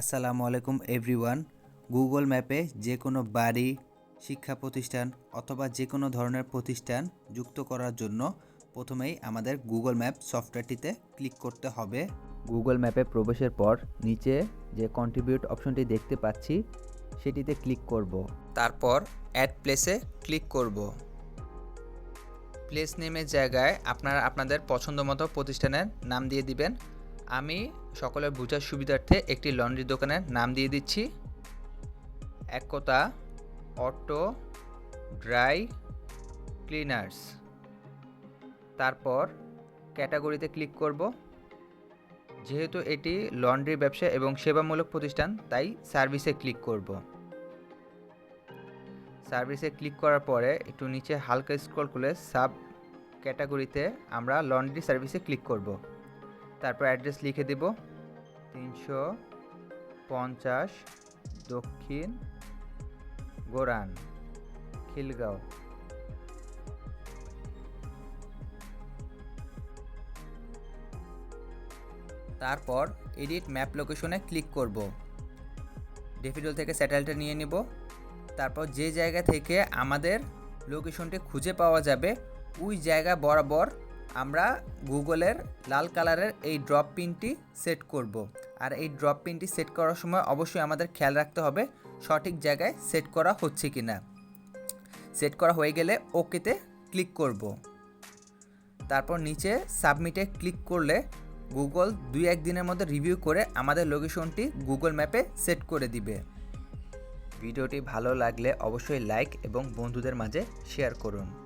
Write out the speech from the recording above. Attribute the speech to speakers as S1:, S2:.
S1: আসসালামু আলাইকুম everyone. Google ম্যাপে যে কোনো বাড়ি শিক্ষা প্রতিষ্ঠান অথবা যে কোনো ধরনের প্রতিষ্ঠান যুক্ত করার জন্য প্রথমেই আমাদের গুগল ম্যাপ সফটওয়্যারটিতে ক্লিক করতে হবে। গুগল ম্যাপে প্রবেশের পর নিচে যে কন্ট্রিবিউট অপশনটি দেখতে পাচ্ছি সেটিতে ক্লিক করব। তারপর অ্যাড প্লেসে ক্লিক করব। প্লেস নেমের জায়গায় আপনারা আপনাদের পছন্দ মতো প্রতিষ্ঠানের নাম দিয়ে দিবেন। আমি সকলের বোঝার সুবিধার্থে একটি লন্ড্রি দোকানের নাম দিয়ে দিচ্ছি। Ekta auto dry cleaners. তারপর ক্যাটাগরিতে ক্লিক করব। যেহেতু এটি লন্ড্রি ব্যবসা এবং সেবামূলক প্রতিষ্ঠান, তাই সার্ভিসে ক্লিক করব। সার্ভিসে ক্লিক করার পরে একটু নিচে হালকা স্ক্রল করলে সাব ক্যাটাগরিতে আমরা লন্ড্রি সার্ভিসে ক্লিক করব। তারপর অ্যাড্রেস লিখে দেব। তিনশো পঞ্চাশ দক্ষিণ গোরান, খিলগাঁও। তারপর এডিট ম্যাপ লোকেশনে ক্লিক করব। ডেফিডল থেকে স্যাটেলাইটটা নিয়ে নেব। তারপর যে জায়গা থেকে আমাদের লোকেশনটি খুঁজে পাওয়া যাবে, ওই জায়গা বরাবর আমরা গুগলের লাল কালারের এই ড্রপ পিনটি সেট করব। আর এই ড্রপ পিনটি সেট করার সময় অবশ্যই আমাদের খেয়াল রাখতে হবে সঠিক জায়গায় সেট করা হচ্ছে কি না সেট করা হয়ে গেলে ওকেতে ক্লিক করব। তারপর নিচে সাবমিটে ক্লিক করলে গুগল দুই এক দিনের মধ্যে রিভিউ করে আমাদের লোকেশনটি গুগল ম্যাপে সেট করে দিবে। ভিডিওটি ভালো লাগলে অবশ্যই লাইক এবং বন্ধুদের মাঝে শেয়ার করুন।